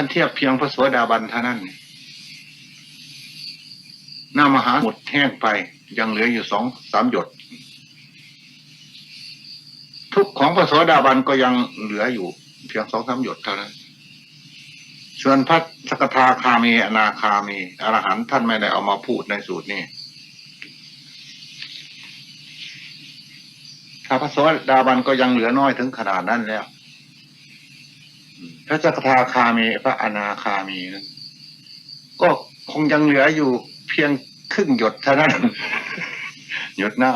ท่านเทียบเพียงพระโสดาบันเท่านั้นหน้ามหาหมดแห้งไป ยังเหลืออยู่สองสามหยด ทุกของพระโสดาบันก็ยังเหลืออยู่ เพียงสองสามหยดเท่านั้นส่วนพระสกทาคามีอนาคามีอรหันท่านไม่ได้เอามาพูดในสูตรนี้ถ้าพระโสดาบันก็ยังเหลือน้อยถึงขนาดนั้นแล้ว พระสกทาคามีพระอนาคามีนั้นก็คงยังเหลืออยู่เพียงครึ่งหยดเท่านั้น หยดน้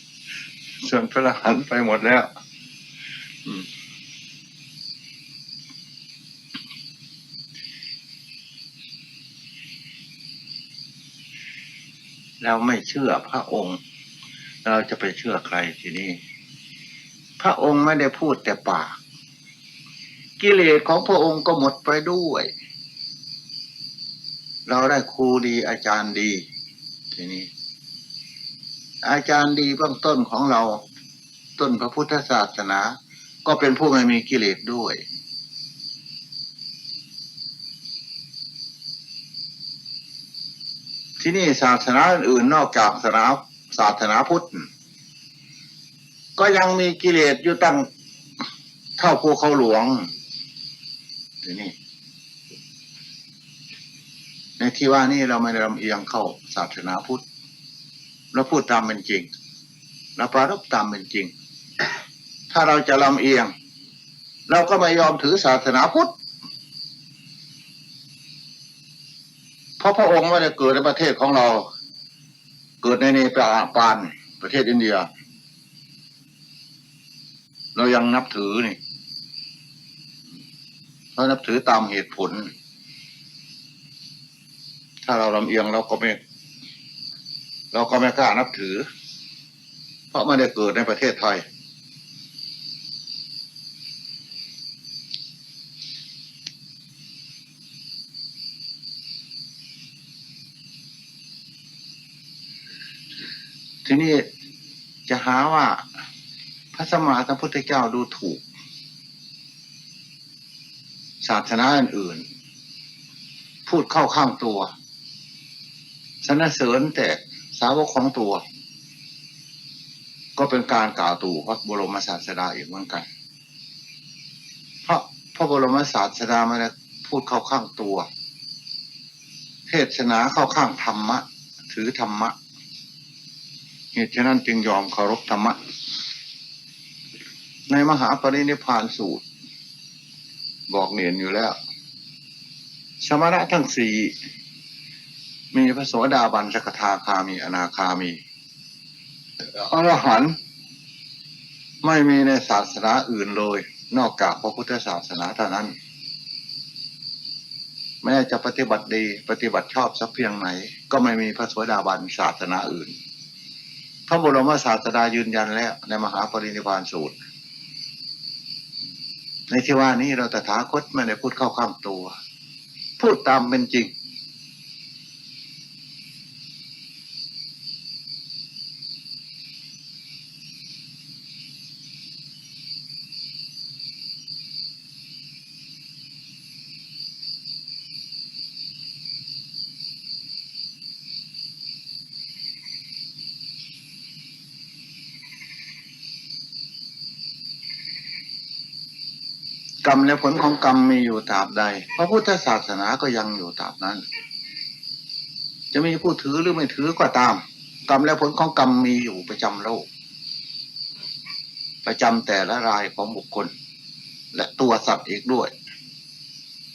ำส่วนพระรหันไปหมดแล้วอืมเราไม่เชื่อพระองค์ เราจะไปเชื่อใครทีนี้ พระองค์ไม่ได้พูดแต่ปาก กิเลสของพระองค์ก็หมดไปด้วย เราได้ครูดีอาจารย์ดี ทีนี้ อาจารย์ดีเบื้องต้นของเรา ต้นพระพุทธศาสนา ก็เป็นผู้ไม่มีกิเลสด้วย ที่นี่ศาสนาอื่นนอกจากศาสนาศาสนาพุทธ ก็ยังมีกิเลสอยู่ตั้งเท่าภูเขาหลวง ทีนี้ในที่ว่านี่เราไม่ได้ลำเอียงเข้าศาสนาพุทธเราพูดตามเป็นจริงเราปรารบตามเป็นจริง ถ้าเราจะลำเอียง เราก็ไม่ยอมถือศาสนาพุทธเพราะพระองค์ไม่ได้เกิดในประเทศของเรา เกิดในเนปาปานประเทศอินเดีย เรายังนับถือนี่ เรานับถือตามเหตุผล ถ้าเราลำเอียงเราก็ไม่ เราก็ไม่กล้านับถือ เพราะไม่ได้เกิดในประเทศไทย ทีนี้จะหาว่าพระสมมาสัมพุทธเจ้าดูถูก ศาสนาอื่น พูดเข้าข้างตัวสนเสริญแต่สาวกของตัว ก็เป็นการกล่าวตู่พระบรมศาสดาอีกเหมือนกัน เพราะพระบรมศาสดาไม่ได้พูดเข้าข้างตัว เทศนาเข้าข้างธรรมะ ถือธรรมะเหตุฉะนั้นจึงยอมเคารพธรรมะ ในมหาปรินิพานสูตร บอกเนียนอยู่แล้ว สมณะทั้งสี่มีพระโสดาบันสกทาคามี อนาคามีอรหันต์ไม่มีในศาสนาอื่นเลย นอกจากพระพุทธศาสนาเท่านั้น แม้จะปฏิบัติดีปฏิบัติชอบสักเพียงไหน ก็ไม่มีพระโสดาบันศาสนาอื่น พระบรมศาสดายืนยันแล้วในมหาปรินิพพานสูตร ในที่ว่านี้เราตถาคตไม่ได้พูดเข้าข้างตัว พูดตามเป็นจริง ก รรมและผลของกรรมมีอยู่ตราบใด พระพุทธศาสนาก็ยังอยู่ตราบนั้น จะมีผู้ถือหรือไม่ถือก็ตาม กรรมและผลของกรรมมีอยู่ประจำโลก ประจำแต่ละรายของบุคคล และตัวสัตว์อีกด้วย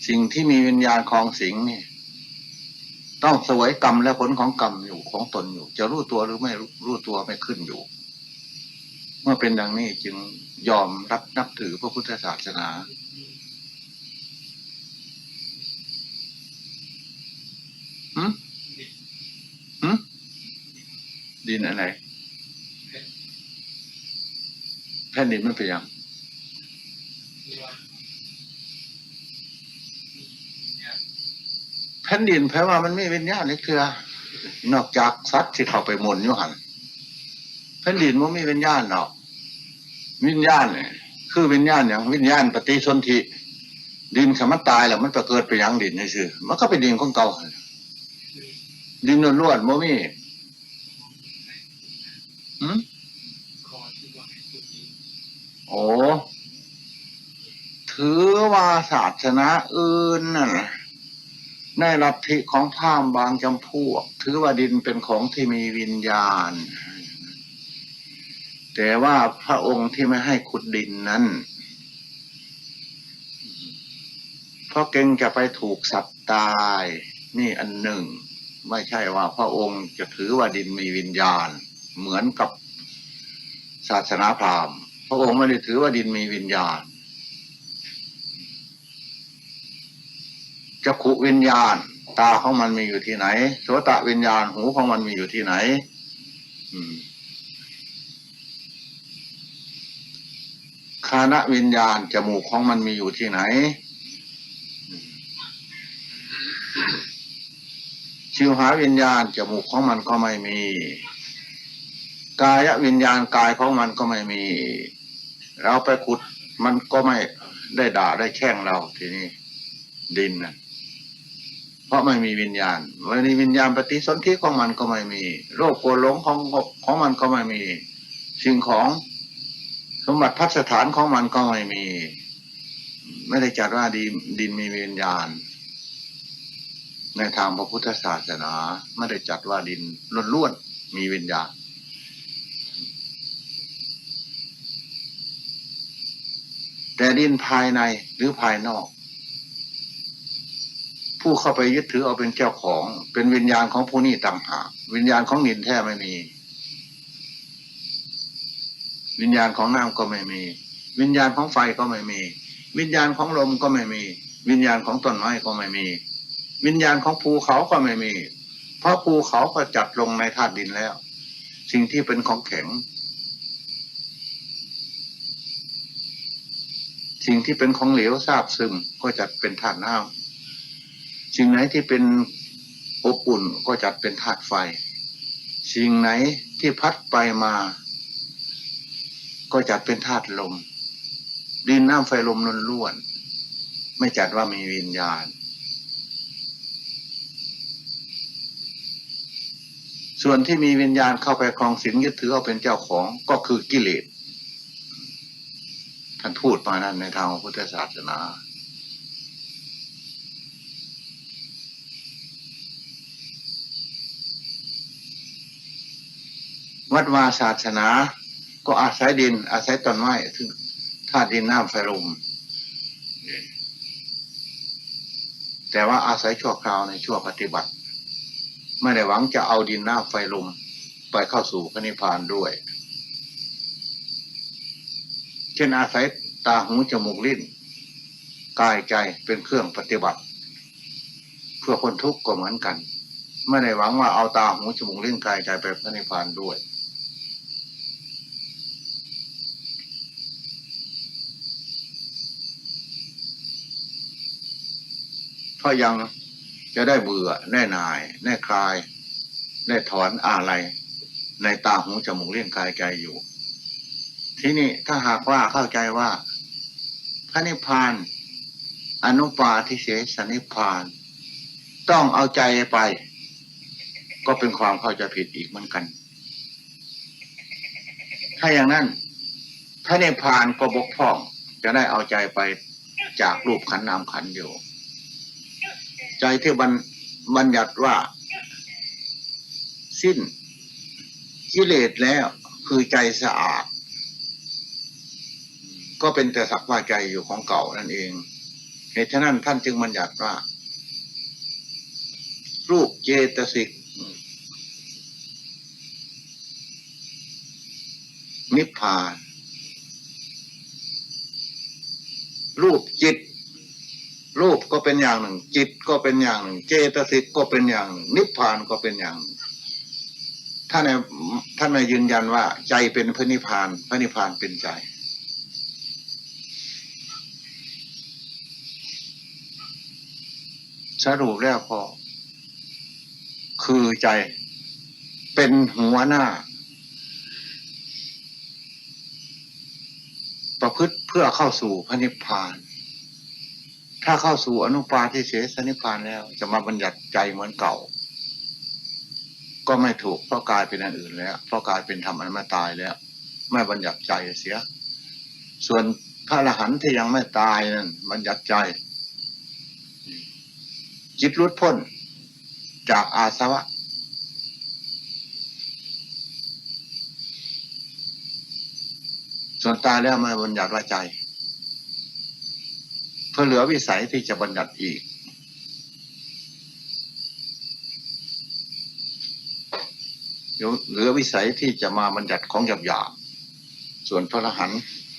สิ่งที่มีวิญญาณคลองสิงนี่ต้องสวยกรรมและผลของกรรมอยู่ของตนอยู่ จะรู้ตัวหรือไม่รู้ตัวไม่ขึ้นอยู่ เมื่อเป็นดังนี้จึงยอมรับนับถือพระพุทธศาสนา หืมหืม ดินอะไรแผ่นดินมันเป็นยังแผ่นดินแปลว่ามันไม่เป็นญาณนี่คือนอกจากสัตว์ที่เข้าไปหมุนอยู่หันแผ่นดินมันไม่เป็นญาณหรอก วิญญาณเนี่ยคือวิญญาณอย่างวิญญาณปฏิสนธิดินคำมันตายแล้วมันไปเกิดไปยังดินนี่สิมันก็เป็นดินของเก่าดินล้วนๆบ่มีหืมขอที่ว่าให้พูดดีโอ้ถือว่าศาสนาอื่นน่ะในลัทธิของพราหมณ์บางจำพวก ถือว่าดินเป็นของที่มีวิญญาณ แต่ว่าพระองค์ที่ไม่ให้ขุดดินนั้นเพราะเก่งจะไปถูกสัตว์ตาย นี่อันหนึ่ง ไม่ใช่ว่าพระองค์จะถือว่าดินมีวิญญาณ เหมือนกับศาสนาพราหมณ์พระองค์ไม่ได้ถือว่าดินมีวิญญาณจักขุวิญญาณ ตาของมันมีอยู่ที่ไหนโสตะวิญญาณหูของมันมีอยู่ที่ไหนคานะวิญญาณจมูกของมันมีอยู่ที่ไหน ชิวหาวิญญาณจมูกของมันก็ไม่มี กายวิญญาณกายของมันก็ไม่มี เราไปขุดมันก็ไม่ได้ด่าได้แช่งเราทีนี้ดินนะเพราะไม่มีวิญญาณวันนี้วิญญาณปฏิสนธิของมันก็ไม่มี โรคโกรหลงของของมันก็ไม่มี สิ่งของสมบัติพัสถานของมันก็ไม่มี ไม่ได้จัดว่าดินดินมีวิญญาณ ในทางพระพุทธศาสนา ไม่ได้จัดว่าดินล้วนๆมีวิญญาณ แต่ดินภายในหรือภายนอก ผู้เข้าไปยึดถือเอาเป็นเจ้าของ เป็นวิญญาณของผู้นี้ต่างหากวิญญาณของดินแท้ไม่มี วิญญาณของน้ำก็ไม่มี วิญญาณของไฟก็ไม่มี วิญญาณของลมก็ไม่มี วิญญาณของต้นไม้ก็ไม่มี วิญญาณของภูเขาก็ไม่มี เพราะภูเขาก็จัดลงในธาตุดินแล้ว สิ่งที่เป็นของแข็ง สิ่งที่เป็นของเหลวทราบซึ่งก็จัดเป็นธาตุน้ำสิ่งไหนที่เป็นอบอุ่นก็จัดเป็นธาตุไฟ สิ่งไหนที่พัดไปมา ก็จัดเป็นธาตุลม ดินน้ำไฟลมล้วนๆไม่จัดว่ามีวิญญาณ ส่วนที่มีวิญญาณเข้าไปครองสิงยึดถือเอาเป็นเจ้าของก็คือกิเลส ท่านพูดมานั้นในทางพุทธศาสนา วัดวาศาสนา ก็อาศัยดิน อาศัยต้นไม้ถึงธาตุดินน้ำไฟลมแต่ว่าอาศัยชั่วคราวในชั่วปฏิบัติ ไม่ได้หวังจะเอาดินน้ำไฟลมไปเข้าสู่พระนิพพานด้วย เช่นอาศัยตาหูจมูกลิ้นกายใจเป็นเครื่องปฏิบัติ เพื่อคนทุกข์ก็เหมือนกัน ไม่ได้หวังว่าเอาตาหูจมูกลิ้นกายใจไปพระนิพพานด้วยเพราะยังจะได้เบื่อได้หน่ายได้คลาย ได้ถอนอะไร ในตาหูจมูกเลี้ยงกายใจอยู่ ที่นี่ถ้าหากว่าเข้าใจว่า พระนิพพาน อนุปาทิเสสนิพพาน ต้องเอาใจไป ก็เป็นความเข้าใจผิดอีกเหมือนกัน ถ้าอย่างนั้น พระนิพพานก็บกพร่องจะได้เอาใจไปจากรูปขันนามขันอยู่ ใจที่บัญบัญญัติว่า สิ้นกิเลสแล้วคือใจสะอาด ก็เป็นแต่สักว่าใจอยู่ของเก่านั่นเอง เหตุฉะนั้นท่านจึงบัญญัติว่า รูปเจตสิกนิพพาน รูปจิต รูปก็เป็นอย่างหนึ่ง จิตก็เป็นอย่างหนึ่ง เจตสิกก็เป็นอย่างหนึ่ง นิพพานก็เป็นอย่างหนึ่งท่านท่านม่ยืนยันว่าใจเป็นพระนิพพาน พระนิพพานเป็นใจ สรุปแล้วพอคือใจเป็นหัวหน้า ประพฤติเพื่อเข้าสู่พระนิพพาน ถ้าเข้าสู่อนุปาทิเสสนิพพานแล้ว จะมาบัญญัติใจเหมือนเก่า ก็ไม่ถูกเพราะกลายเป็นอันอื่นแล้ว เพราะกลายเป็นธรรมอันม่ตายแล้ว ไม่บัญญัติใจเสีย ส่วนพระอรหันต์ที่ยังไม่ตายนั่นบัญญัติใจ จิตรุดพ้น จากอาสวะ ส่วนตาแล้วม่บัญญัติว่าใจ เพื่อเหลือวิสัยที่จะบัญญัติอีก เหลือวิสัยที่จะมาบัญญัติของหยาบหยาบๆส่วนพระรหัน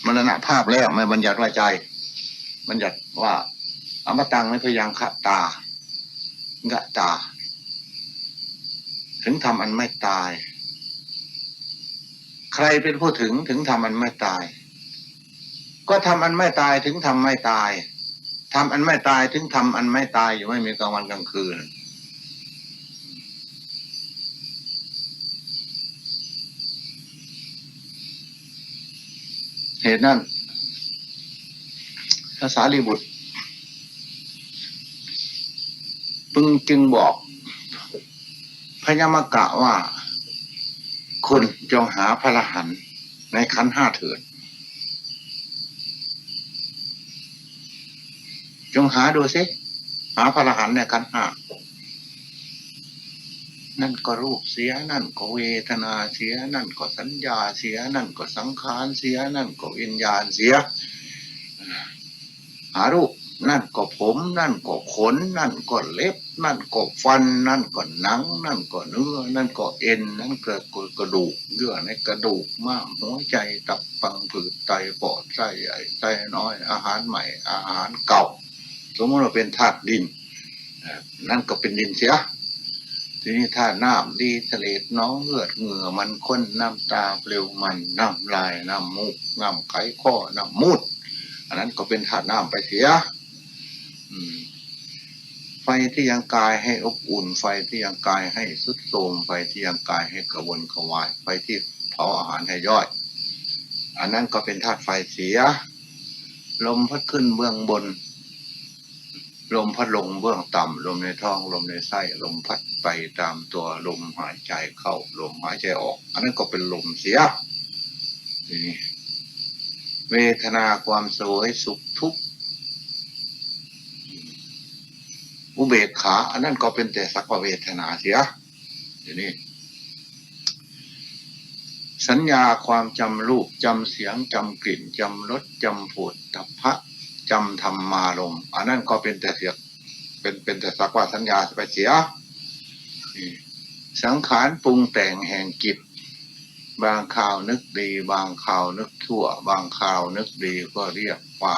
มรณภาพแล้วไม่บัญญัติว่าใจ บัญญัติว่าอมตังไม่พยังคตา กะตา ถึงทำอันไม่ตาย ใครเป็นผู้ถึงถึงทำอันไม่ตาย ก็ทำอันไม่ตายถึงทำไม่ตายทำอันไม่ตายถึงทำอันไม่ตายอยู่ไม่มีกลางวันกลางคืนเหตุนั้นภาษาลีบุตรพึง จึงบอก พญามกะว่า คุณจงหาพระรหันในขันห้าเถิด จงหาดูสิหาพระรหันในขันห้านั่นก็รูปเสียนั่นก็เวทนาเสีย นั่นก็สัญญาเสีย นั่นก็สังขารเสีย นั่นก็วิญญาณเสีย หารูป นั่นก็ผม นั่นก็ขน นั่นก็เล็บ นั่นก็ฟัน นั่นก็หนัง นั่นก็เนื้อ นั่นก็เอ็น นั่นก็กระดูกเยื่อในกระดูกม้ามหัวใจตับฟังผืดไตปอดไส้ใหญ่ไส้น้อยอาหารใหม่ อาหารเก่า สมมติว่าเป็นธาตุดิน นั่นก็เป็นดินเสีย ทีนี้ถ้าน้ำดีทะเลน้องเลือดเหงื่อมันข้นน้ำตาเปลวมันน้ำลายน้ำมูกน้ำไขข้อน้ำมูด อันนั้นก็เป็นธาตุน้ำไปเสีย อืม ไฟที่ยังกายให้อบอุ่น ไฟที่ยังกายให้สุดโทมไฟที่ยังกายให้กระวนกระวาย ไฟที่เผาอาหารให้ย่อย อันนั้นก็เป็นธาตุไฟเสีย ลมพัดขึ้นเบื้องบน ลมพัดลงเบื้องต่ำลมในท้องลมในไส้ลมพัดไปตามตัวลมหายใจเข้าลมหายใจออก อันนั้นก็เป็นลมเสียนี้เวทนาความสวยสุขทุกข์ อุเบกขา อันนั้นก็เป็นแต่สักวาเวทนาเสียทีนี้สัญญาความจำรูปจำเสียงจำกลิ่นจำรสจำผดตพะจำธรรมารมอันนั้นก็เป็นแต่เสียเป็นเป็นแต่สักว่าสัญญาไปเสียนี่สังขารปรุงแต่งแห่งกิจบางข่าวนึกดี บางข่าวนึกชั่ว บางข่าวนึกดีก็เรียกว่า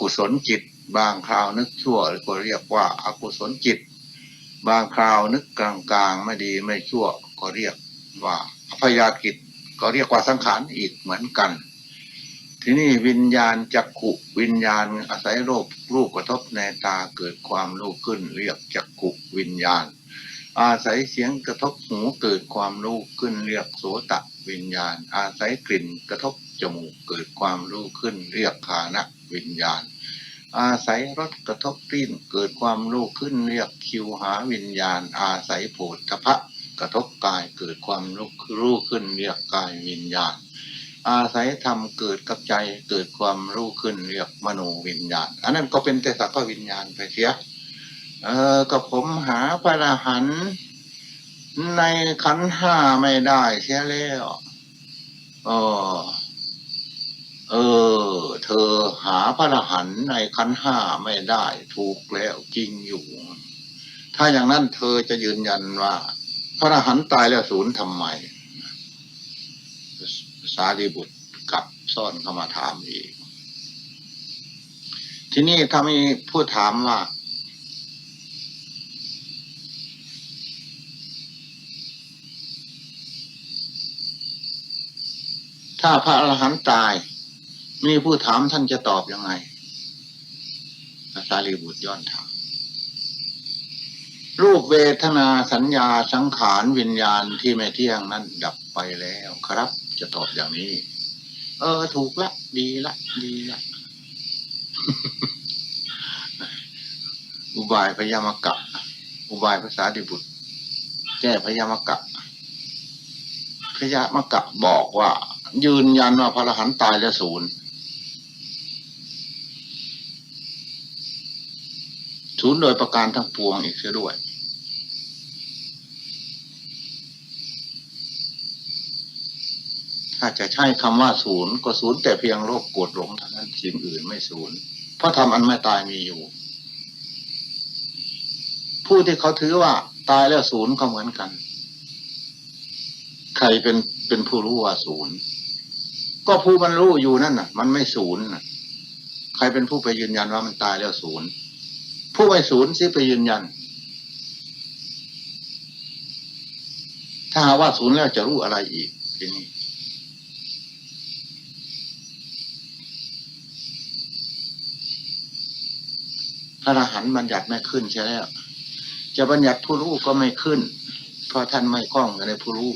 กุศลจิต บางคราวนึกชั่วก็เรียกว่าอากุศลจิต บางคราวนึกกลางๆไม่ดีไม่ชั่วก็เรียกว่าอภยากิจก็เรียกว่าสังขารอีกเหมือนกัน ทีนี้วิญญาณจักขุวิญญาณอาศัยรูปรูปกระทบในตาเกิดความรู้ขึ้น เรียกจักขุวิญญาณ อาศัยเสียงกระทบหูเกิดความรู้ขึ้น เรียกโสตวิญญาณ อาศัยกลิ่นกระทบจมูกเกิดความรู้ขึ้น เรียกคานะวิญญาณ อาศัยรสกระทบติ้นเกิดความรู้ขึ้นเรียกคิวหาวิญญาณ อาศัยโผฏฐพะกระทบกายเกิดความรู้รู้ขึ้นเรียกกายวิญญาณ อาศัยธรรมเกิดกับใจเกิดความรู้ขึ้นเรียกมโนวิญญาณ อันนั้นก็เป็นแต่สักวิญญาณไปเสียเออก็ผมหาพระอรหันต์ในขันห้าไม่ได้เสียแล้วเออ เออ เธอหาพระรหันในขันห้าไม่ได้ถูกแล้วจริงอยู่ ถ้าอย่างนั้นเธอจะยืนยันว่า พระรหันตายแล้วศูนย์ทำไม สารีบุตรกลับซ่อนเข้ามาถามอีก ทีนี้ถ้ามีผู้ถามว่าถ้าพระอรหันต์ตาย มีผู้ถามท่านจะตอบยังไงพระสารีบุตรย้อนถามรูปเวทนาสัญญาสังขารวิญญาณที่ไม่เที่ยงนั้นดับไปแล้วครับ จะตอบอย่างนี้ เออ ถูกละ ดีละ ดีละ อุบายพยามกะ อุบายภาษาดิบุตรแก้พยามกะพยามกะบอกว่า ยืนยันว่าพระอรหันต์ตายแล้วศูนย์ ศูนย์โดยประการทั้งปวงอีกเสียด้วย ถ้าจะใช้คำว่าศูนย์ก็ศูนย์แต่เพียงโรคโกรธหลงเท่านั้นสิ่งอื่นไม่ศูนย์เพราะทำอันไม่ตายมีอยู่ ผู้ที่เขาถือว่าตายแล้วศูนย์ก็เหมือนกัน ใครเป็นเป็นผู้รู้ว่าศูนย์ก็ผู้มันรู้อยู่นั่นน่ะ มันไม่ศูนย์ใครเป็นผู้ไปยืนยันว่ามันตายแล้วศูนย์ ผู้ไม่ศูนย์สิไปยืนยัน ถ้าหาว่าศูนย์แล้วจะรู้อะไรอีกทีนี้พระอรหันต์บัญญัติไม่ขึ้นใช่แล้ว จะบัญญัติผู้รู้ก็ไม่ขึ้น เพราะท่านไม่คล้องอยู่ในผู้รู้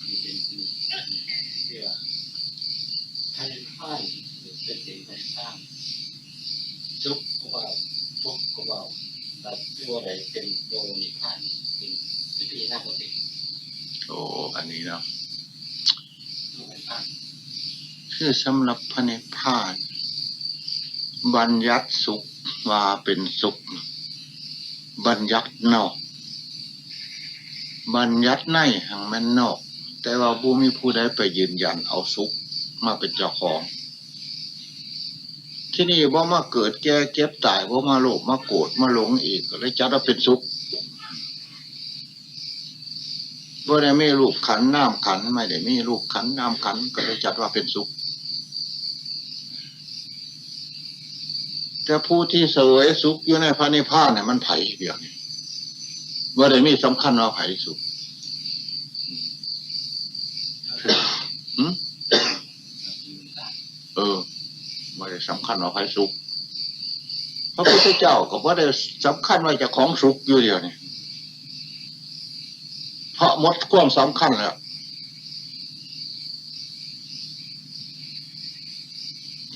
มันเป็นเชื่อท่านพ่ายเป็นสิ่งที่สร้างซุกก็เบา ทุกข์ก็เบาแต่ตัวใดเป็นโดนิพานเป็นเป็นที่น่าปกติโอ้อันนี้เนาะคือสำหรับพระนิพพาน บัญญัติสุขว่าเป็นสุข บัญญัตินอก บัญญัติในหังแม่นนอก แต่ว่าบุมีผู้ใดไปยืนยันเอาสุขมาเป็นเจ้าของ ที่นี่ว่ามาเกิดแก่เก็บตายว่ามาโลภมาโกรธมาหลงอีกก็เลยจัดว่าเป็นสุขว่าได้มีรูปขันน้ำขันไม่ได้มีรูปขันน้ำขันก็เลยจัดว่าเป็นสุข แต่ผู้ที่เสวยสุขอยู่ในพระนิพพานเนี่ยมันไผ่เดียวนี่ว่าได้มีสำคัญว่าไผ่สุขหืมเออ ว่าได้สำคัญว่าไผ่สุขพระพุทธเจ้าก็ว่าได้สำคัญว่าจะของสุขอยู่เดียวนี่เพราะหมดความสำคัญแล้ว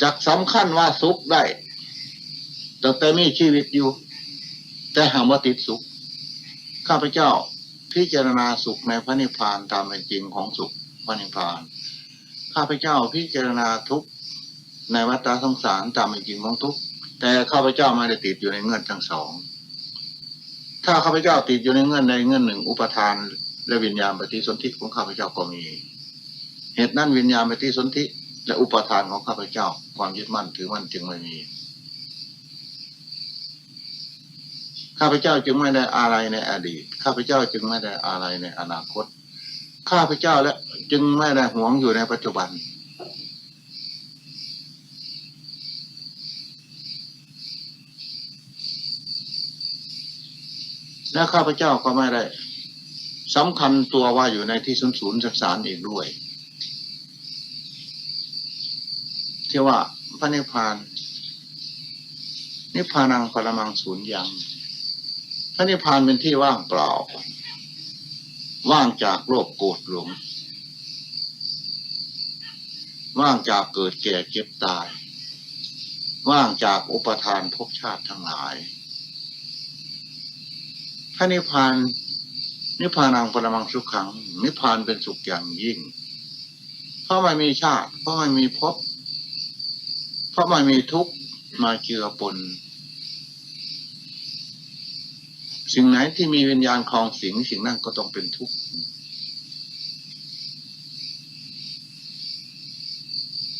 จากสำคัญว่าสุขได้ตั้งแต่มีชีวิตอยู่ แต่หากว่าติดสุข ข้าพเจ้าพิจารณาสุขในพระนิพพานตามเป็นจริงของสุขพระนิพพาน ข้าพเจ้าพิจารณาทุก ในวัฏสงสารตามเป็นจริงของทุกข์แต่ข้าพเจ้าไม่ได้ติดอยู่ในเงื่อนทั้งสอง ถ้าข้าพเจ้าติดอยู่ในเงื่อนใดเงื่อนหนึ่ง อุปทานและวิญญาณปฏิสนธิของข้าพเจ้าก็มี เหตุนั้นวิญญาณปฏิสนธิและอุปทานของข้าพเจ้า ความยึดมั่นถือมั่นจึงไม่มีข้าพเจ้าจึงไม่ได้อะไรในอดีต ข้าพเจ้าจึงไม่ได้อะไรในอนาคต ข้าพเจ้าและจึงไม่ได้หวงอยู่ในปัจจุบัน และข้าพเจ้าก็ไม่ได้สำคัญตัวว่าอยู่ในที่ศูนย์ศูนย์สารอีกด้วย ที่ว่าพระนิพพาน นิพพานังปรมังศูนย์ยัง พระนิพพานเป็นที่ว่างเปล่า ว่างจากโลภโกรธหลง ว่างจากเกิดแก่เจ็บตาย ว่างจากอุปทานภพชาติทั้งหลาย พระนิพพานนิพพานังปรมังสุขขัง นิพพานเป็นสุขอย่างยิ่ง เพราะไม่มีชาติ เพราะไม่มีภพเพราะไม่มีทุกข์มาเจือปน สิ่งไหนที่มีวิญญาณคลองสิงสิ่งนั้นก็ต้องเป็นทุกข์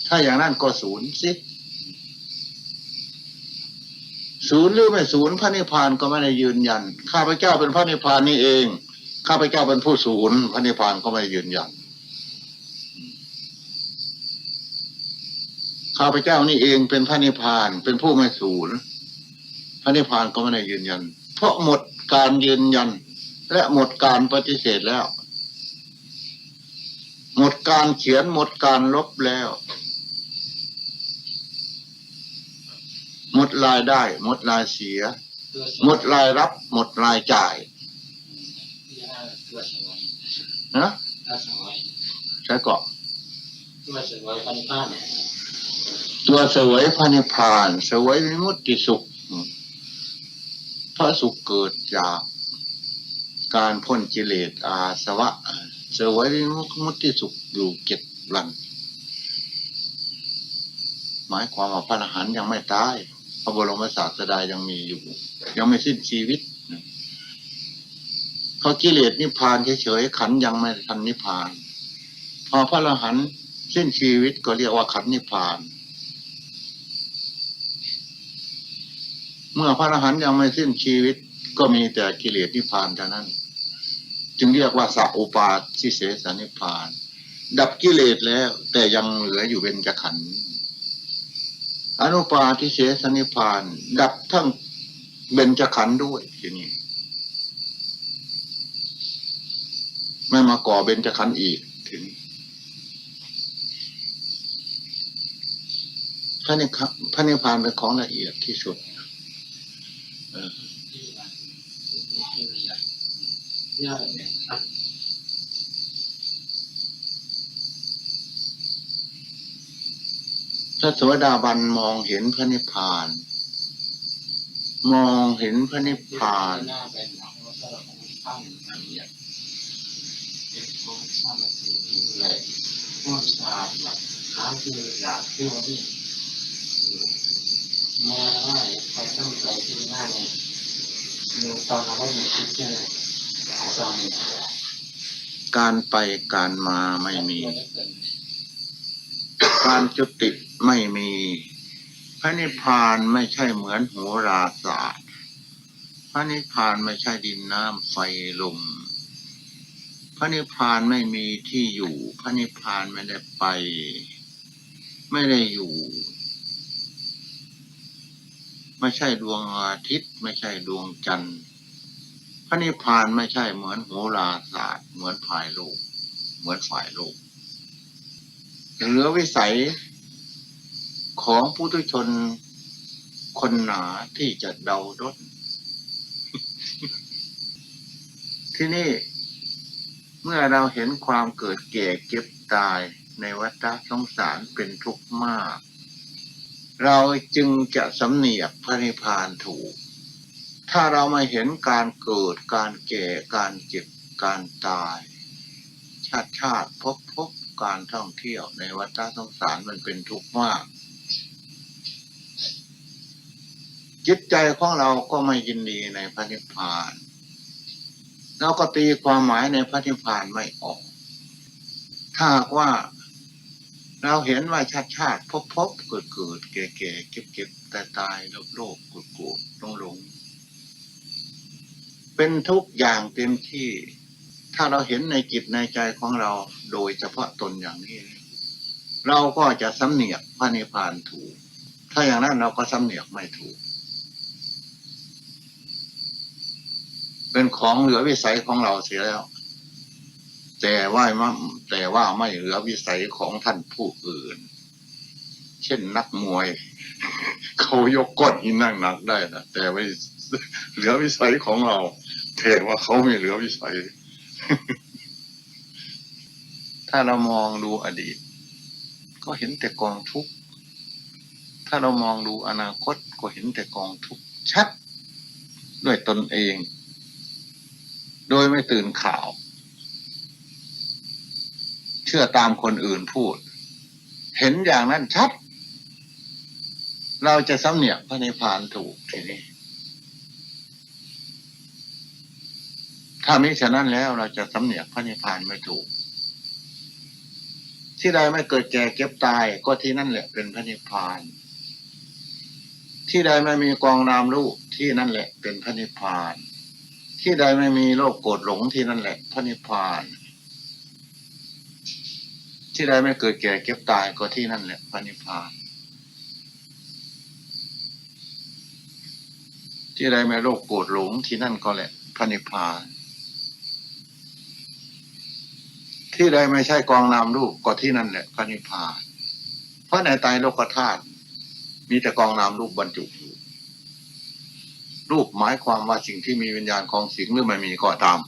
ถ้าอย่างนั้นก็ศูนย์สิ ศูนย์หรือไม่ศูนย์พระนิพพานก็ไม่ได้ยืนยัน ข้าพเจ้าเป็นพระนิพพานนี่เอง ข้าพเจ้าเป็นผู้ศูนย์พระนิพพานก็ไม่ได้ยืนยัน ข้าพเจ้านี่เองเป็นพระนิพพานเป็นผู้ไม่ศูนย์พระนิพพานก็ไม่ได้ยืนยัน เพราะหมดการยืนยัน และหมดการปฏิเสธแล้ว หมดการเขียนหมดการลบแล้ว หมดรายได้ หมดรายเสีย หมดรายรับ หมดรายจ่ายนะใช่ก็ตัวสวยพันธุ์บ้านตัวเสวยพระนิพานเสวยวิมุตติสุขพระสุขเกิดจากการพ้นกิเลสอาสวะ เสวยมุติสุขอยู่เจ็ดวัน หมายความว่าพระอรหันต์ยังไม่ตาย พระบรมศาสดายังมีอยู่ ยังไม่สิ้นชีวิตเพราะกิเลสนิพพานเฉยๆขันยังไม่ทันนิพพาน พอพระอรหันต์สิ้นชีวิตก็เรียกว่าขันนิพพาน เมื่อพระอรหันต์ยังไม่สิ้นชีวิต ก็มีแต่กิเลสนิพพานเท่านั้น จึงเรียกว่าสัอุปาทิเสสนิพพาน ดับกิเลสแล้วแต่ยังเหลืออยู่เป็นจะขันธ์ อนุปาทิเสสนิพาน ดับทั้งเบญจขันธ์ด้วยทีนี้ไม่มาก่อเบญจขันธ์อีกทีนี้พระนิพพานพระนิพพานเป็นของละเอียดที่สุดที่มันที่มันอะไรยาก เนี่ยถ้าโสดาบันมองเห็นพระนิพพาน มองเห็นพระนิพพานกางมาว่าไปต้องไปที่หน้าเนี่ยมีตอนเราไม่มีคิดเจอตอนนี้การไปการมาไม่มีไม่ได้เกิดการจุติ ไม่มี พระนิพพานไม่ใช่เหมือนโหราศาสตร์ พระนิพพานไม่ใช่ดินน้ำไฟลม พระนิพพานไม่มีที่อยู่ พระนิพพานไม่ได้ไป ไม่ได้อยู่ ไม่ใช่ดวงอาทิตย์ ไม่ใช่ดวงจันทร์ พระนิพพานไม่ใช่เหมือนโหราศาสตร์ เหมือนฝ่ายโลก เหมือนฝ่ายโลกเหลือวิสัย ของผู้ทุชนคนหนาที่จะเดาดนที่นี่เมื่อเราเห็นความเกิดแก่เก็บตายในวัฏสงสารเป็นทุกข์มาก เราจึงจะสำเนียกพระนิพพานถูก ถ้าเราม่เห็นการเกิดการแก่การเจ็บการตาย ชาติชาติพบพบการท่องเที่ยวในวัฏสงสารมันเป็นทุกข์มาก จิตใจของเราก็ไม่ยินดีในพระนิพพานเราก็ตีความหมายในพระนิพพานไม่ออก ถ้าว่าเราเห็นว่าชาติชาติพบพบเกิดเกิดแก่แก่เก็บเก็บตายตายโลภโลภโกรธโกรธลงหลงเป็นทุกอย่างเต็มที่ ถ้าเราเห็นในจิตในใจของเราโดยเฉพาะตนอย่างนี้ เราก็จะสำเนียกพระนิพพานถูก ถ้าอย่างนั้นเราก็สำเนียกไม่ถูก เป็นของเหลือวิสัยของเราเสียแล้ว แต่ว่าไม่แต่ว่าไม่เหลือวิสัยของท่านผู้อื่น เช่นนักมวย เขายกก้อนหินนั่งหนักได้นะแต่ไม่เหลือวิสัยของเราแต่ว่าเขาไม่เหลือวิสัย ถ้าเรามองดูอดีต ก็เห็นแต่กองทุกข์ถ้าเรามองดูอนาคตก็เห็นแต่กองทุกข์ชัดด้วยตนเอง โดยไม่ตื่นข่าว เชื่อตามคนอื่นพูด เห็นอย่างนั้นชัด เราจะสำเนียกพระนิพพานถูกทีนี้ ถ้ามิฉะนั้นแล้วเราจะสำเนียกพระนิพพานไม่ถูก ที่ใดไม่เกิดแก่เก็บตายก็ที่นั่นแหละเป็นพระนิพพานที่ใดไม่มีกองนามรูปที่นั่นแหละเป็นพระนิพพาน ที่ใดไม่มีโลภโกรธหลงที่นั่นแหละพระนิพพาน ที่ใดไม่เกิดแก่เก็บตายก็ที่นั่นแหละพระนิพพาน ที่ใดไม่โลภโกรธหลงที่นั่นก็แหละพระนิพพาน ที่ใดไม่ใช่กองนามรูปก็ที่นั่นแหละพระนิพพาน เพราะในไตรโลกธาตุมีแต่กองนามรูปบรรจุ รูปหมายความว่าสิ่งที่มีวิญญาณของสิ่งหรือไม่มีก็ตาม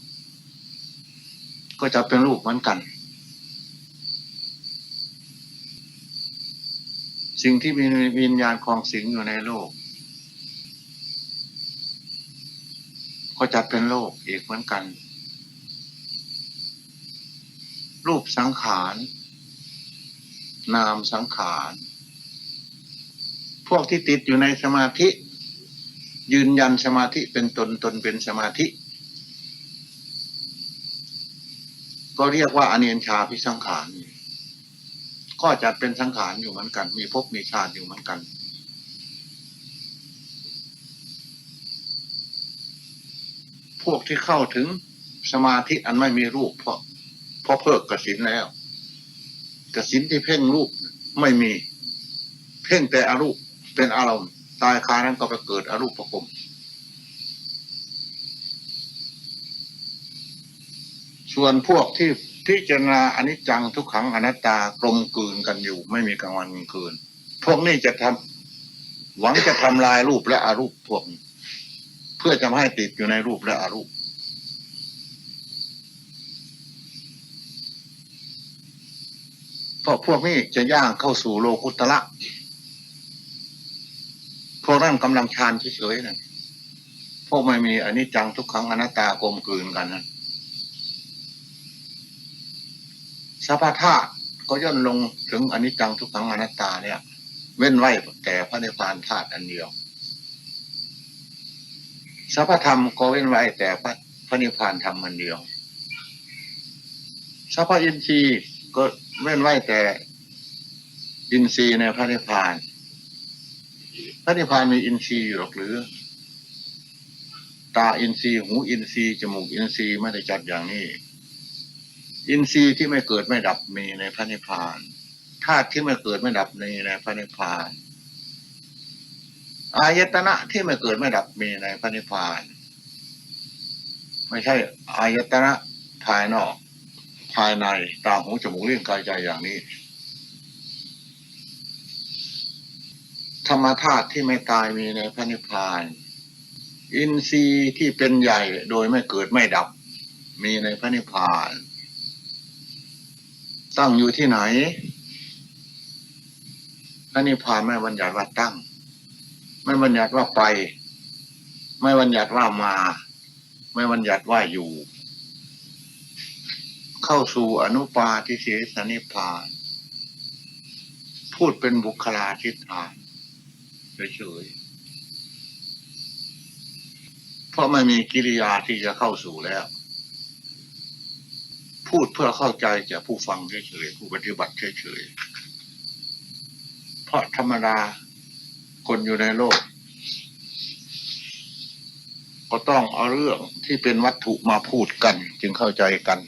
ก็จะเป็นรูปเหมือนกัน สิ่งที่มีวิญญาณของสิงอยู่ในโลก ก็จัดเป็นโลกอีกเหมือนกัน รูปสังขาร นามสังขาร พวกที่ติดอยู่ในสมาธิ ยืนยันสมาธิเป็นตนตนเป็นสมาธิ ก็เรียกว่าอเนียนชาพิสังขารก็จัดเป็นสังขารอยู่เหมือนกัน มีภพมีชาติอยู่เหมือนกัน พวกที่เข้าถึงสมาธิอันไม่มีรูป เพราะเพราะเพิกกสินแล้วกสินที่เพ่งรูปไม่มี เพ่งแต่อรูปเป็นอารมณ์ ตายคานั้นก็ไปเกิดอรูปประกมส่วนพวกที่พิจารณาอนิจจังทุกขังอนัตตากลมกลืนกันอยู่ ไม่มีกลางวันกลางคืน พวกนี้จะทำหวังจะทำลายรูปและอรูปพวกนี้เพื่อจะไม่ให้ติดอยู่ในรูปและอรูป เพราะพวกนี้จะย่างเข้าสู่โลกุตละ พวกนั้นกำลังชานเฉยๆนะพวกไม่มีอนิจจังทุกขังอนัตตากลมกลืนกันนะสภาธาตุก็ย่นลงถึงอนิจจังทุกขังอนัตตาเนี่ย เว้นไว้แต่พระนิพพานธาตุอันเดียวสัพพธรรมก็เว้นไว้แต่พระพระนิพพานธรรมอันเดียวสัพพอินทรีย์ก็เว้นไว้แต่อินทรีย์ในพระนิพพาน พระนิพพานมีอินทรีย์อยู่หรอกหรือ ตาอินทรีย์หูอินทรีย์จมูกอินทรีย์ไม่ได้จัดอย่างนี้ อินทรีย์ที่ไม่เกิดไม่ดับมีในพระนิพพานธาตุที่ไม่เกิดไม่ดับมีในพระนิพพานอายตนะที่ไม่เกิดไม่ดับมีในพระนิพพาน ไม่ใช่อายตนะภายนอก ภายในตาหูจมูกเลิ้นกายใจอย่างนี้ ธรรมธาตุที่ไม่ตายมีในพระนิพพาน อินทรีย์ที่เป็นใหญ่โดยไม่เกิดไม่ดับ มีในพระนิพพาน ตั้งอยู่ที่ไหน พระนิพพานไม่บัญญัติว่าตั้ง ไม่บัญญัติว่าไป ไม่บัญญัติว่ามา ไม่บัญญัติว่าอยู่ เข้าสู่อนุปาทิเสสนิพพาน พูดเป็นบุคลาธิฐาน เฉยๆเพราะไม่มีกิริยาที่จะเข้าสู่แล้ว พูดเพื่อเข้าใจแก่ผู้ฟังเฉยๆผู้ปฏิบัติเฉยๆเพราะธรรมดาคนอยู่ในโลก ก็ต้องเอาเรื่องที่เป็นวัตถุมาพูดกัน จึงเข้าใจกัน